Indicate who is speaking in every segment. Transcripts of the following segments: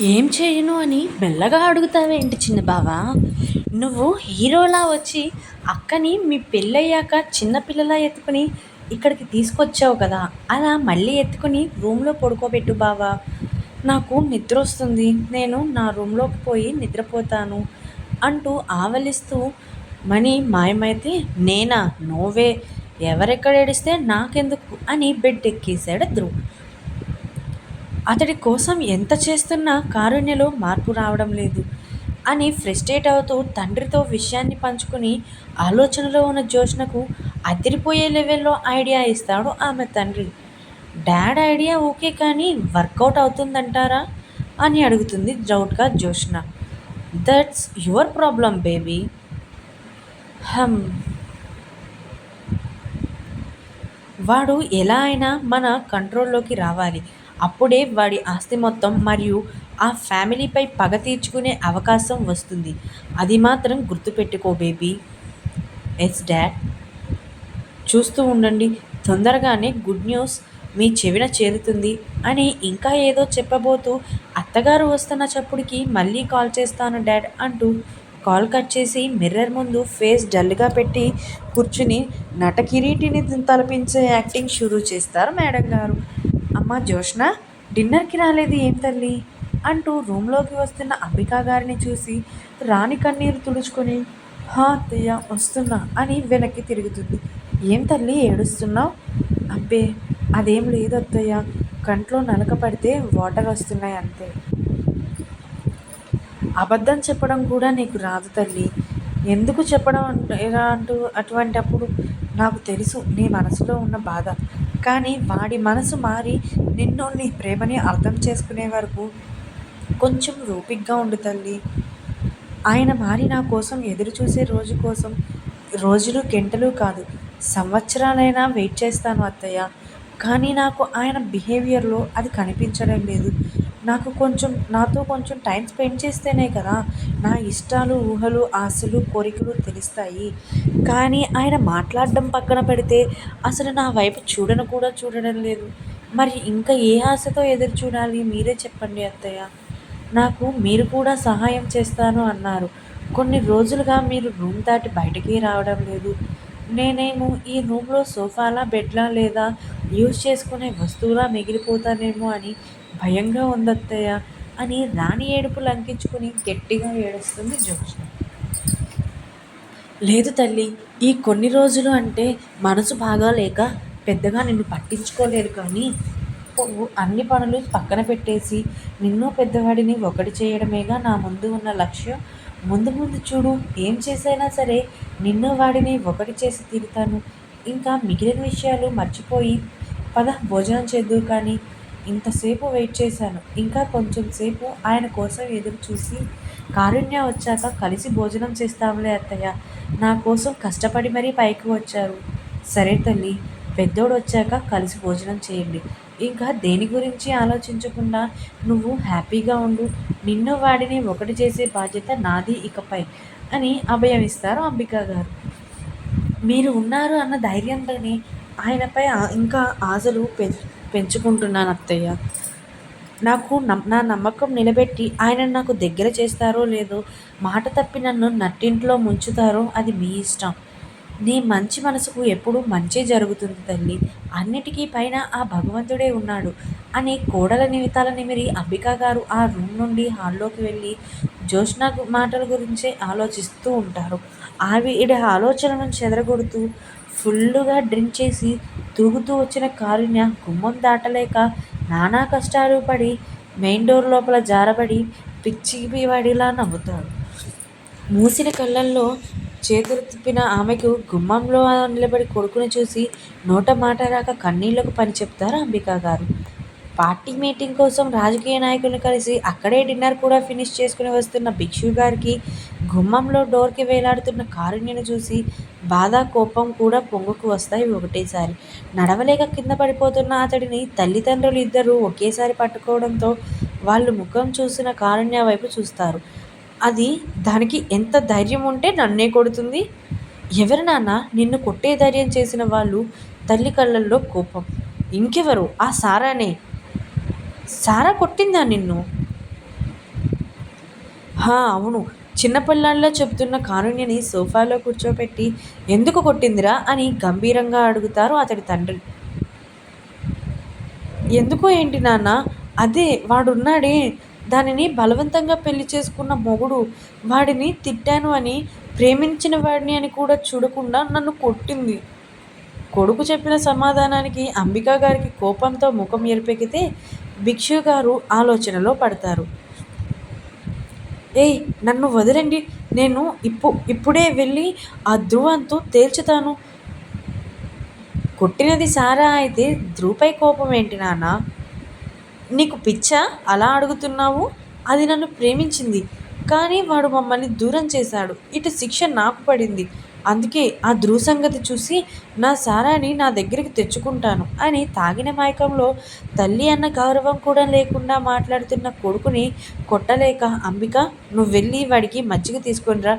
Speaker 1: ఏం చేయను అని మెల్లగా అడుగుతావేంటి చిన్న బావా? నువ్వు హీరోలా వచ్చి అక్కని మీ పెళ్ళయ్యాక చిన్నపిల్లలా ఎత్తుకుని ఇక్కడికి తీసుకొచ్చావు కదా అలా మళ్ళీ ఎత్తుకుని రూమ్లో పడుకోబెట్టు బావా. నాకు నిద్ర వస్తుంది నేను నా రూమ్లోకి పోయి నిద్రపోతాను అంటూ ఆవలిస్తూ మణి మాయమైతే నేనా? నోవే ఎవరెక్కడ ఏడిస్తే నాకెందుకు? అని బెడ్ ఎక్కేశాడు ధ్రువ్. అతడి కోసం ఎంత చేస్తున్నా కారుణ్యలో మార్పు రావడం లేదు అని ఫ్రస్ట్రేట్ అవుతూ తండ్రితో విషయాన్ని పంచుకుని ఆలోచనలో ఉన్న జోష్నకు అదిరిపోయే లెవెల్లో ఐడియా ఇస్తాడు ఆమె తండ్రి. డాడ్ ఐడియా ఓకే కానీ వర్కౌట్ అవుతుందంటారా అని అడుగుతుంది డౌట్గా Joshna that's your problem baby. Hmm. వాడు ఎలా అయినా మన కంట్రోల్లోకి రావాలి. అప్పుడే వాడి ఆస్తి మొత్తం మరియు ఆ ఫ్యామిలీపై పగ తీర్చుకునే అవకాశం వస్తుంది. అది మాత్రం గుర్తుపెట్టుకో బేబీ. ఎస్ డాడ్ చూస్తూ ఉండండి. తొందరగానే గుడ్ న్యూస్ మీ చెవిన చేరుతుంది అని ఇంకా ఏదో చెప్పబోతూ అత్తగారు వస్తున్న చప్పుడుకి మళ్ళీ కాల్ చేస్తాను డాడ్ అంటూ కాల్ కట్ చేసి మిర్రర్ ముందు ఫేస్ డల్గా పెట్టి కూర్చుని నటకిరీటిని తలపించే యాక్టింగ్ షురూ చేస్తారు మేడం గారు. అమ్మ జోష్న డిన్నర్కి రాలేదు ఏం తల్లి? అంటూ రూమ్లోకి వస్తున్న అంబికా గారిని చూసి రాణి కన్నీరు తుడుచుకొని హా అత్తయ్య వస్తున్నా అని వెనక్కి తిరుగుతుంది. ఏం తల్లి ఏడుస్తున్నావు? అబ్బే అదేం లేదు అత్తయ్య కంట్లో నలక పడితే వాటర్ వస్తున్నాయి అంతే. అబద్ధం చెప్పడం కూడా నీకు రాదు తల్లి ఎందుకు చెప్పడం ఎలా అంటూ అటువంటప్పుడు నాకు తెలుసు నీ మనసులో ఉన్న బాధ. కానీ వాడి మనసు మారి నిన్ను నీ ప్రేమని అర్థం చేసుకునే వరకు కొంచెం రూపిగ్గా ఉండు తల్లి. ఆయన మారి నా కోసం ఎదురు చూసే రోజు కోసం రోజులు గంటలు కాదు సంవత్సరాలైనా వెయిట్ చేస్తాను అత్తయ్య. కానీ నాకు ఆయన బిహేవియర్లో అది కనిపించడం లేదు. నాకు కొంచెం నాతో కొంచెం టైం స్పెండ్ చేస్తేనే కదా నా ఇష్టాలు ఊహలు ఆశలు కోరికలు తెలుస్తాయి. కానీ ఆయన మాట్లాడడం పక్కన పెడితే అసలు నా వైపు చూడను కూడా చూడడం లేదు. మరి ఇంకా ఏ ఆశతో ఎదురు చూడాలి? మీరే చెప్పండి అత్తయ్య. నాకు మీరు కూడా సహాయం చేస్తాను అన్నారు. కొన్ని రోజులుగా మీరు రూమ్ దాటి బయటికి రావడం లేదు. నేనేమో ఈ రూమ్లో సోఫాలా బెడ్లా లేదా యూజ్ చేసుకునే వస్తువులా మిగిలిపోతానేమో అని భయంగా ఉందత్తయ్య అని రాణి ఏడుపు లంకించుకుని గట్టిగా ఏడుస్తుంది జోష్న లేదు తల్లి ఈ కొన్ని రోజులు అంటే మనసు బాగా లేక పెద్దగా నిన్ను పట్టించుకోలేదు కానీ అన్ని పనులు పక్కన పెట్టేసి నిన్ను పెద్దవాడిని ఒకటి చేయడమేగా నా ముందు ఉన్న లక్ష్యం ముందు ముందు చూడు ఏం చేసైనా సరే నిన్ను వాడిని ఒకటి చేసి తీరుతాను. ఇంకా మిగిలిన విషయాలు మర్చిపోయి పద భోజనం చేద్దు కానీ ఇంతసేపు వెయిట్ చేశాను. ఇంకా కొంచెం సేపు ఆయన కోసం ఎదురు చూసి కారుణ్య వచ్చాక కలిసి భోజనం చేస్తాములే అత్తయ్య. నా కోసం కష్టపడి మరీ పైకి వచ్చారు. సరే తల్లి పెద్దోడు వచ్చాక కలిసి భోజనం చేయండి. ఇంకా దేని గురించి ఆలోచించకుండా నువ్వు హ్యాపీగా ఉండు. నిన్ను వాడిని ఒకటి చేసే బాధ్యత నాది ఇకపై అని అభయమిస్తారు అంబికా గారు. మీరు ఉన్నారు అన్న ధైర్యంతోనే ఆయనపై ఇంకా ఆశలు పెంచుకుంటున్నాను అత్తయ్య. నాకు నా నమ్మకం నిలబెట్టి ఆయన నాకు దగ్గర చేస్తారో లేదో మాట తప్పి నన్ను నట్టింట్లో ముంచుతారో అది మీ ఇష్టం. నీ మంచి మనసుకు ఎప్పుడూ మంచే జరుగుతుంది తల్లి. అన్నిటికీ పైన ఆ భగవంతుడే ఉన్నాడు. అని కోడల నిమితాల నిమిరి అంబికా గారు ఆ రూమ్ నుండి హాల్లోకి వెళ్ళి జ్యోత్స్న మాటల గురించే ఆలోచిస్తూ ఉంటారు. ఆవిడ ఆలోచనలను చెదరగొడుతూ ఫుల్లుగా డ్రింక్ చేసి తూగుతూ వచ్చిన కారుణ్య గుమ్మం దాటలేక నానా కష్టాలు పడి మెయిన్ డోర్ లోపల జారబడి పిచ్చి వాడిలా నవ్వుతాడు. మూసిన కళ్ళల్లో చేతులు తిప్పిన ఆమెకు గుమ్మంలో నిలబడి కొడుకుని చూసి నోట మాట రాక కన్నీళ్ళకు పని చెప్తారు అంబికా గారు? పార్టీ మీటింగ్ కోసం రాజకీయ నాయకులను కలిసి అక్కడే డిన్నర్ కూడా ఫినిష్ చేసుకుని వస్తున్న భిక్షు గారికి గుమ్మంలో డోర్కి వేలాడుతున్న కారుణ్యను చూసి బాధ కోపం కూడా పొంగుకు వస్తాయి ఒకటేసారి. నడవలేక కింద పడిపోతున్న అతడిని తల్లిదండ్రులు ఇద్దరు ఒకేసారి పట్టుకోవడంతో వాళ్ళు ముఖం చూసిన కారుణ్య వైపు చూస్తారు. అది దానికి ఎంత ధైర్యం ఉంటే నన్నే కొడుతుంది. ఎవరు నాన్న? నిన్ను కొట్టే ధైర్యం చేసిన వాళ్ళు తల్లి కళ్ళల్లో కోపం. ఇంకెవరు? ఆ సారానే. సారా కొట్టిందా నిన్ను? హా అవును. చిన్నపిల్లాడిలా చెబుతున్న కారుణ్యని సోఫాలో కూర్చోపెట్టి ఎందుకు కొట్టిందిరా అని గంభీరంగా అడుగుతారు అతడి తండ్రి. ఎందుకో ఏంటి నాన్న? అదే వాడున్నాడే. దానిని బలవంతంగా పెళ్ళి చేసుకున్న మొగుడు వాడిని తిట్టాను అని ప్రేమించిన వాడిని అని కూడా చూడకుండా నన్ను కొట్టింది. కొడుకు చెప్పిన సమాధానానికి అంబికా గారికి కోపంతో ముఖం ఎరిపెకితే భిక్షు గారు ఆలోచనలో పడతారు. ఏయ్ నన్ను వదిలండి. నేను ఇప్పు ఇప్పుడే వెళ్ళి ఆ ధ్రువంతో తేల్చుతాను. కొట్టినది సారా అయితే ధ్రువపై కోపం ఏంటి నాన్న? నీకు పిచ్చా? అలా అడుగుతున్నావు? అది నన్ను ప్రేమించింది. కానీ వాడు మమ్మల్ని దూరం చేశాడు. ఇటు శిక్ష నాకు పడింది. అందుకే ఆ ధ్రువ సంగతి చూసి నా సారాని నా దగ్గరికి తెచ్చుకుంటాను అని తాగిన మైకంలో తల్లి అన్న గౌరవం కూడా లేకుండా మాట్లాడుతున్న కొడుకుని కొట్టలేక అంబిక నువ్వు వెళ్ళి వాడికి మజ్జిగ తీసుకొనిరా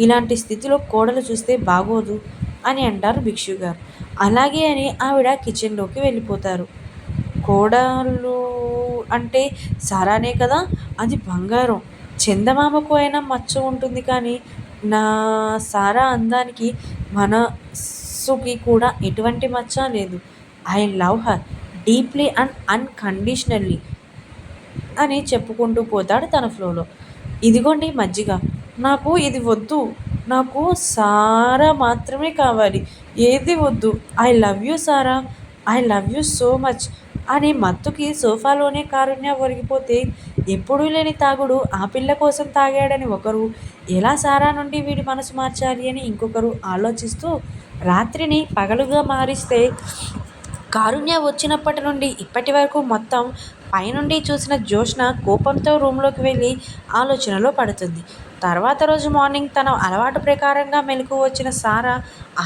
Speaker 1: ఇలాంటి స్థితిలో కోడలు చూస్తే బాగోదు అని అంటారు భిక్షు గారు అలాగే అని ఆవిడ కిచెన్లోకి వెళ్ళిపోతారు. కోడలు అంటే సారానే కదా? అది బంగారం. చందమామకు అయినా మచ్చ ఉంటుంది కానీ నా సారా అందానికి మనస్సుకి కూడా ఎటువంటి మచ్చ లేదు. I love her deeply and unconditionally అని చెప్పుకుంటూ పోతాడు తన ఫ్లోలో. ఇదిగోండి మజ్జిగ. నాకు ఇది వద్దు. నాకు సారా మాత్రమే కావాలి. ఏది వద్దు. I love you Sara. I love you so much. అని మత్తుకి సోఫాలోనే కారుణ్య ఒరిగిపోతే ఎప్పుడూ లేని తాగుడు ఆ పిల్ల కోసం తాగాడని ఒకరు ఎలా సారా నుండి వీడి మనసు మార్చాలి? అని ఇంకొకరు ఆలోచిస్తూ రాత్రిని పగలుగా మారిస్తే కారుణ్య వచ్చినప్పటి నుండి ఇప్పటి వరకు మొత్తం పైనుండి చూసిన జోష్న కోపంతో రూమ్లోకి వెళ్ళి ఆలోచనలో పడుతుంది. తర్వాత రోజు మార్నింగ్ తన అలవాటు ప్రకారంగా మెలకు వచ్చిన సారా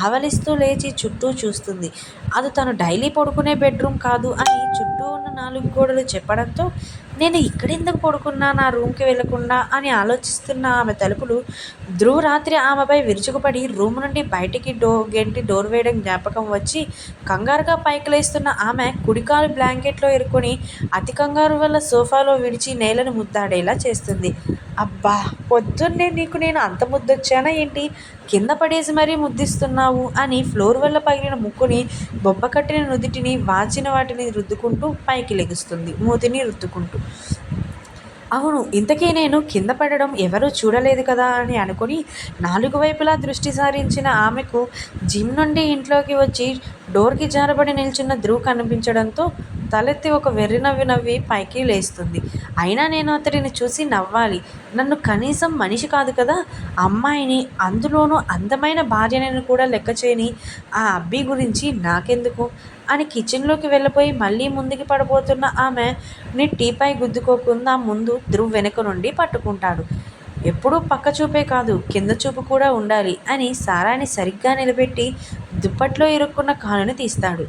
Speaker 1: ఆవలిస్తూ లేచి చుట్టూ చూస్తుంది. అది తను డైలీ పడుకునే బెడ్రూమ్ కాదు అని చుట్టూ ఉన్న నాలుగు గోడలు చెప్పడంతో నేను ఇక్కడెందుకు పడుకున్నా నా రూమ్కి వెళ్ళకుండా అని ఆలోచిస్తున్న ఆమె తలుపులు ధ్రువ్ రాత్రి ఆమెపై విరుచుకుపడి రూమ్ నుండి బయటికి డో గెంటి డోర్ వేయడం జ్ఞాపకం వచ్చి కంగారుగా పైకి లేస్తున్న ఆమె కుడికాలు బ్లాంకెట్లో ఇరుకొని అతి కంగారు వల్ల సోఫాలో విడిచి నేలను ముద్దాడేలా చేస్తుంది. అబ్బా పొద్దున్నే నీకు నేను అంత ముద్దొచ్చానా ఏంటి? కింద పడేసి మరీ ముద్దిస్తున్నావు అని ఫ్లోర్ వల్ల పగిలిన ముక్కుని బొబ్బ కట్టిన నుదిటిని వాచిన వాటిని రుద్దుకుంటూ పైకి లెగుస్తుంది మూతిని రుద్దుకుంటూ. అవును ఇంతకీ నేను కింద పడడం ఎవరూ చూడలేదు కదా అని అనుకుని నాలుగు వైపులా దృష్టి సారించిన ఆమెకు జిమ్ నుండి ఇంట్లోకి వచ్చి డోర్కి జారబడి నిల్చున్న ధ్రువ్ కనిపించడంతో తలెత్తి ఒక వెర్రి నవ్వి నవ్వి పైకి లేస్తుంది. అయినా నేను అతడిని చూసి నవ్వాలి. నన్ను కనీసం మనిషి కాదు కదా. అమ్మాయిని అందులోనూ అందమైన భార్యనని కూడా లెక్క చేయని ఆ అబ్బి గురించి నాకెందుకు? అని కిచెన్లోకి వెళ్ళిపోయి మళ్ళీ ముందుకి పడబోతున్న ఆమె నీ టీపై గుద్దుకోకుండా ముందు ధ్రువ్ వెనుక నుండి పట్టుకుంటాడు. ఎప్పుడూ పక్క చూపే కాదు కింద చూపు కూడా ఉండాలి అని సారాని సరిగ్గా నిలబెట్టి దుప్పట్లో ఇరుక్కున్న కాలుని తీస్తాడు.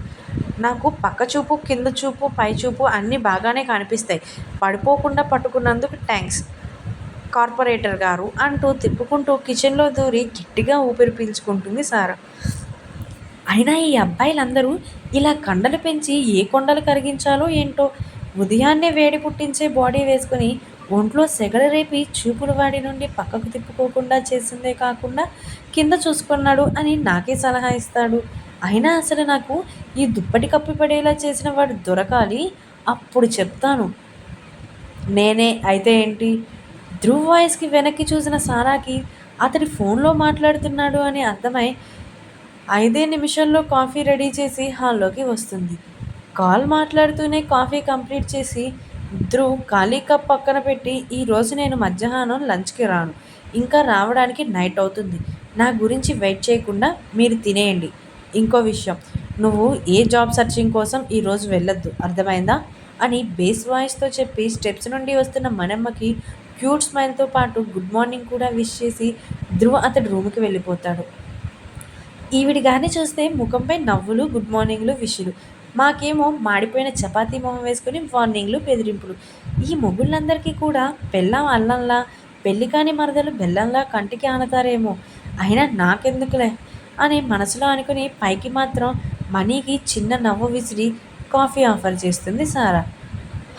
Speaker 1: నాకు పక్క చూపు కింద చూపు పై చూపు అన్నీ బాగానే కనిపిస్తాయి. పడిపోకుండా పట్టుకున్నందుకు థ్యాంక్స్ కార్పొరేటర్ గారు అంటూ తిప్పుకుంటూ కిచెన్లో దూరి గట్టిగా ఊపిరి పీల్చుకుంటుంది సారా. అయినా ఈ అబ్బాయిలందరూ ఇలా కండలు పెంచి ఏ కొండలు కరిగించాలో ఏంటో ఉదయాన్నే వేడి పుట్టించే బాడీ వేసుకుని ఒంట్లో సెగల రేపి చూపులు వాడి నుండి పక్కకు తిప్పుకోకుండా చేసిందే కాకుండా కింద చూసుకున్నాడు అని నాకే సలహా ఇస్తాడు. అయినా అసలు నాకు ఈ దుప్పటి కప్పి పడేలా చేసిన వాడు దొరకాలి అప్పుడు చెప్తాను. నేనే అయితే ఏంటి? ధ్రువ్ వాయిస్కి వెనక్కి చూసిన సారాకి అతడి ఫోన్లో మాట్లాడుతున్నాడు అని అర్థమై ఐదే నిమిషాల్లో కాఫీ రెడీ చేసి హాల్లోకి వస్తుంది. కాల్ మాట్లాడుతూనే కాఫీ కంప్లీట్ చేసి ధ్రువ్ ఖాళీ కప్ పక్కన పెట్టి ఈరోజు నేను మధ్యాహ్నం లంచ్కి రాను. ఇంకా రావడానికి నైట్ అవుతుంది. నా గురించి వెయిట్ చేయకుండా మీరు తినేయండి. ఇంకో విషయం. నువ్వు ఏ జాబ్ సర్చింగ్ కోసం ఈరోజు వెళ్ళొద్దు. అర్థమైందా? అని బేస్ వాయిస్తో చెప్పి స్టెప్స్ నుండి వస్తున్న మనమ్మకి క్యూట్ స్మైల్తో పాటు గుడ్ మార్నింగ్ కూడా విష్ చేసి ధ్రువ అతడు రూమ్కి వెళ్ళిపోతాడు. ఈవిడి గారిని చూస్తే ముఖంపై నవ్వులు గుడ్ మార్నింగ్లు విషులు. మాకేమో మాడిపోయిన చపాతీ మొహం వేసుకుని వార్నింగ్లు బెదిరింపులు. ఈ మొగుళ్ళందరికీ కూడా పెళ్ళం అల్లంలా పెళ్ళి కాని మరదలు బెల్లంలా కంటికి ఆనతారేమో. అయినా నాకెందుకులే? అని మనసులో అనుకుని పైకి మాత్రం మనీకి చిన్న నవ్వు విసిరి కాఫీ ఆఫర్ చేస్తుంది సారా.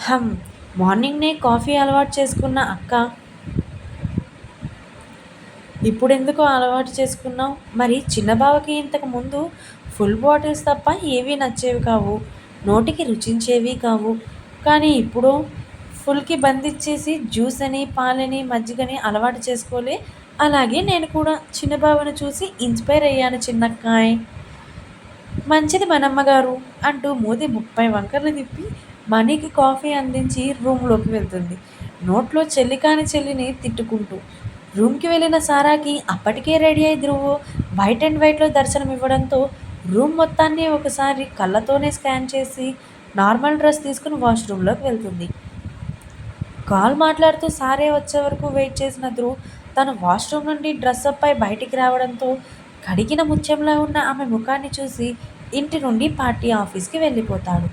Speaker 1: హమ్ మార్నింగ్నే కాఫీ అలవాటు చేసుకున్న అక్క. ఇప్పుడు ఎందుకు అలవాటు చేసుకున్నావు? మరి చిన్న బావకి ఇంతకు ముందు ఫుల్ బాటిల్స్ తప్ప ఏవీ నచ్చేవి కావు నోటికి రుచించేవి కావు. కానీ ఇప్పుడు ఫుల్కి బంధించేసి జ్యూస్ అని పాలని మజ్జిగని అలవాటు చేసుకోలే అలాగే నేను కూడా చిన్న బావను చూసి ఇన్స్పైర్ అయ్యాను చిన్నక్కాయ్. మంచిది మనమ్మగారు అంటూ మోదీ ముప్పై వంకర్లు తిప్పి మనీకి కాఫీ అందించి రూమ్లోకి వెళ్తుంది. నోట్లో చెల్లి కాని చెల్లిని తిట్టుకుంటూ రూమ్కి వెళ్ళిన సారాకి అప్పటికే రెడీ అయి ధ్రువు. వైట్ అండ్ వైట్లో దర్శనం ఇవ్వడంతో రూమ్ మొత్తాన్ని ఒకసారి కళ్ళతోనే స్కాన్ చేసి నార్మల్ డ్రెస్ తీసుకుని వాష్రూమ్లోకి వెళ్తుంది. కాల్ మాట్లాడుతూ సారే వచ్చే వరకు వెయిట్ చేసిన ధ్రువ్. తను వాష్రూమ్ నుండి డ్రెస్అప్ అయి బయటికి రావడంతో కడిగిన ముత్యంలో ఉన్న ఆమె ముఖాన్ని చూసి ఇంటి నుండి పార్టీ ఆఫీస్కి వెళ్ళిపోతాడు.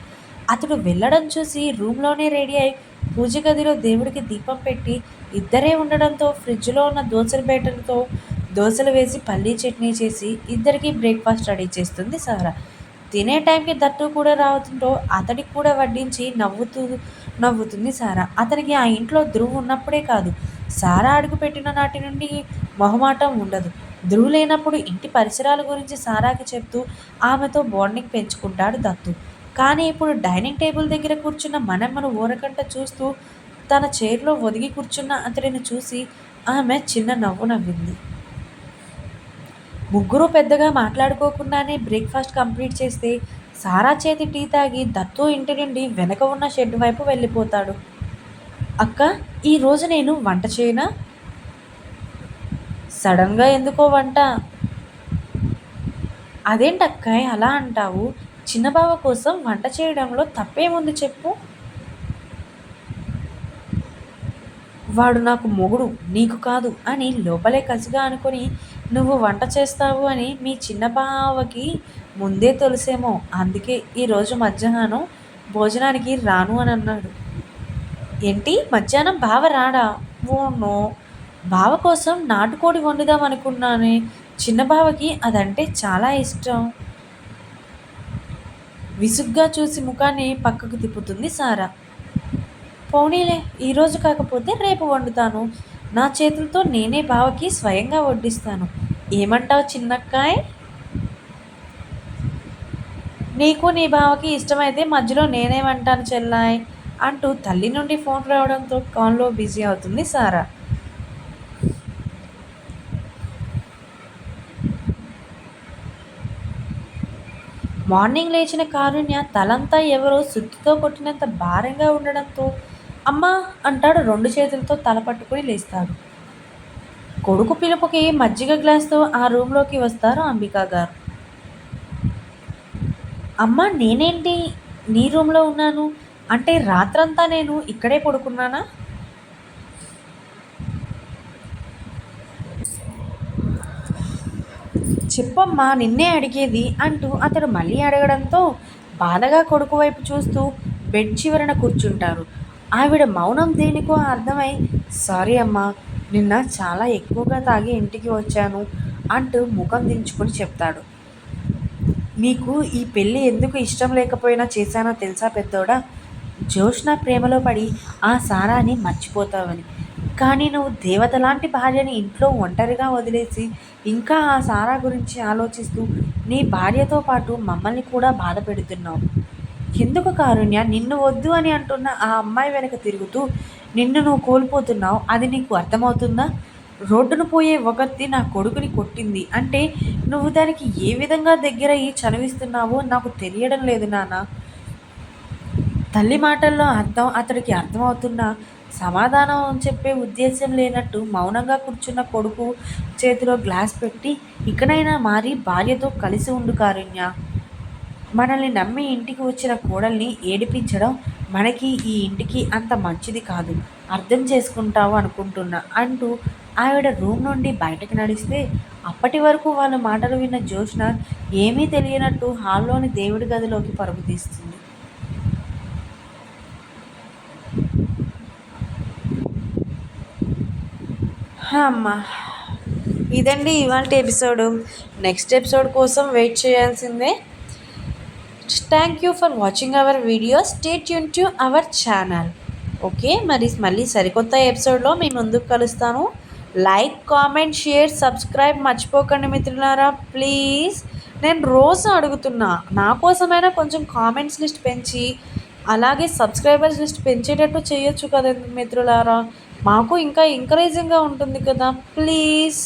Speaker 1: అతడు వెళ్ళడం చూసి రూమ్లోనే రెడీ అయి పూజ గదిలో దేవుడికి దీపం పెట్టి ఇద్దరే ఉండడంతో ఫ్రిడ్జ్లో ఉన్న దోశల బేటలతో దోశలు వేసి పల్లీ చట్నీ చేసి ఇద్దరికి బ్రేక్ఫాస్ట్ రెడీ చేస్తుంది సారా. తినే టైంకి దట్టు కూడా రావడంతో అతడికి కూడా వడ్డించి నవ్వుతూ నవ్వుతుంది సారా. అతనికి ఆ ఇంట్లో ధ్రువ్ ఉన్నప్పుడే కాదు. సారా అడుగుపెట్టిన నాటి నుండి మొహమాటం ఉండదు. ధ్రువు లేనప్పుడు ఇంటి పరిసరాల గురించి సారాకి చెప్తూ ఆమెతో బాండింగ్ పెంచుకుంటాడు దత్తు. కానీ ఇప్పుడు డైనింగ్ టేబుల్ దగ్గర కూర్చున్న మనమ్మను ఊరకంట చూస్తూ తన చైర్లో ఒదిగి కూర్చున్న అతడిని చూసి ఆమె చిన్న నవ్వు నవ్వింది. ముగ్గురు పెద్దగా మాట్లాడుకోకుండానే బ్రేక్ఫాస్ట్ కంప్లీట్ చేస్తే సారా చేతి టీ తాగి దత్తు ఇంటి నుండి వెనక ఉన్న షెడ్ వైపు వెళ్ళిపోతాడు. అక్క ఈరోజు నేను వంట చేయనా? సడన్గా ఎందుకో వంట? అదేంటక్క అలా అంటావు? చిన్నబావ కోసం వంట చేయడంలో తప్పేముంది చెప్పు. వాడు నాకు మొగుడు నీకు కాదు అని లోపలే కసిగా అనుకొని నువ్వు వంట చేస్తావు అని మీ చిన్న బావకి ముందే తెలుసేమో అందుకే ఈరోజు మధ్యాహ్నం భోజనానికి రాను అని అన్నాడు. ఏంటి? మధ్యాహ్నం బావ రాడా? ఓ నో బావ కోసం నాటుకోడి వండుదాం అనుకున్నానే. చిన్న బావకి అదంటే చాలా ఇష్టం. విసుగ్గా చూసి ముఖాన్ని పక్కకు తిప్పుతుంది సారా. పోనీలే ఈరోజు కాకపోతే రేపు వండుతాను. నా చేతులతో నేనే బావకి స్వయంగా వడ్డిస్తాను. ఏమంటావు చిన్నక్కాయ్? నీకు నీ బావకి ఇష్టమైతే మధ్యలో నేనేమంటాను చెల్లాయ్? అంటూ తల్లి నుండి ఫోన్ రావడంతో కాల్లో బిజీ అవుతుంది సారా. మార్నింగ్ లేచిన కారుణ్య తలంతా ఎవరో సుత్తితో కొట్టినంత భారంగా ఉండడంతో అమ్మా అంటాడు రెండు చేతులతో తల పట్టుకుని లేస్తాడు. కొడుకు పిలుపుకి మజ్జిగ గ్లాస్తో ఆ రూమ్లోకి వస్తారు అంబికా గారు. అమ్మ నేనేంటి? నీ రూమ్లో ఉన్నాను. అంటే రాత్రంతా నేను ఇక్కడే పడుకున్నానా? చెప్పమ్మా నిన్నే అడిగేది అంటూ అతడు మళ్ళీ అడగడంతో బాధగా కొడుకు వైపు చూస్తూ బెడ్ చివరన కూర్చుంటారు. ఆవిడ మౌనం దేనికో అర్థమై సారీ అమ్మా నిన్న చాలా ఎక్కువగా తాగి ఇంటికి వచ్చాను అంటూ ముఖం దించుకొని చెప్తాడు. నీకు ఈ పెళ్ళి ఎందుకు ఇష్టం లేకపోయినా చేశానో తెలుసా పెద్దోడా? జోష్న ప్రేమలో పడి ఆ సారాని మర్చిపోతావని. కానీ నువ్వు దేవత లాంటి భార్యని ఇంట్లో ఒంటరిగా వదిలేసి ఇంకా ఆ సారా గురించి ఆలోచిస్తూ నీ భార్యతో పాటు మమ్మల్ని కూడా బాధ పెడుతున్నావు. ఎందుకు కారుణ్య? నిన్ను వద్దు అని అంటున్న ఆ అమ్మాయి వెనక తిరుగుతూ నిన్ను నువ్వు కోల్పోతున్నావు అది నీకు అర్థమవుతుందా? రోడ్డును పోయే ఒకరిది నా కొడుకుని కొట్టింది అంటే నువ్వు దానికి ఏ విధంగా దగ్గర అయ్యి చనివిస్తున్నావో నాకు తెలియడం లేదు నాన్న. తల్లి మాటల్లో అర్థం అతడికి అర్థమవుతున్నా సమాధానం చెప్పే ఉద్దేశం లేనట్టు మౌనంగా కూర్చున్న కొడుకు చేతిలో గ్లాస్ పెట్టి ఇకనైనా మారి భార్యతో కలిసి ఉండు కారుణ్య. మనల్ని నమ్మి ఇంటికి వచ్చిన కోడల్ని ఏడిపించడం మనకి ఈ ఇంటికి అంత మంచిది కాదు. అర్థం చేసుకుంటావు అనుకుంటున్నా అంటూ ఆవిడ రూమ్ నుండి బయటకు నడిస్తే అప్పటి వరకు వాళ్ళ మాటలు విన్న జోష్న ఏమీ తెలియనట్టు హాల్లోని దేవుడి గదిలోకి పరుగు తీస్తుంది. అమ్మా. ఇదండి ఇవాళ ఎపిసోడ్. నెక్స్ట్ ఎపిసోడ్ కోసం వెయిట్ చేయాల్సిందే. Thank you for watching our video stay tune to our channel okay మరి మళ్ళీ సరికొత్త ఎపిసోడ్లో మీ ముందుకు కలుస్తాను. లైక్ కామెంట్ షేర్ సబ్స్క్రైబ్ మర్చిపోకండి మిత్రులారా. ప్లీజ్ నేను రోజు అడుగుతున్నా నా కోసమైనా కొంచెం కామెంట్స్ లిస్ట్ పెంచి అలాగే సబ్స్క్రైబర్స్ లిస్ట్ పెంచేటట్టు చేయొచ్చు కదా మిత్రులారా. మాకు ఇంకా ఎంకరేజింగ్గా ఉంటుంది కదా? ప్లీజ్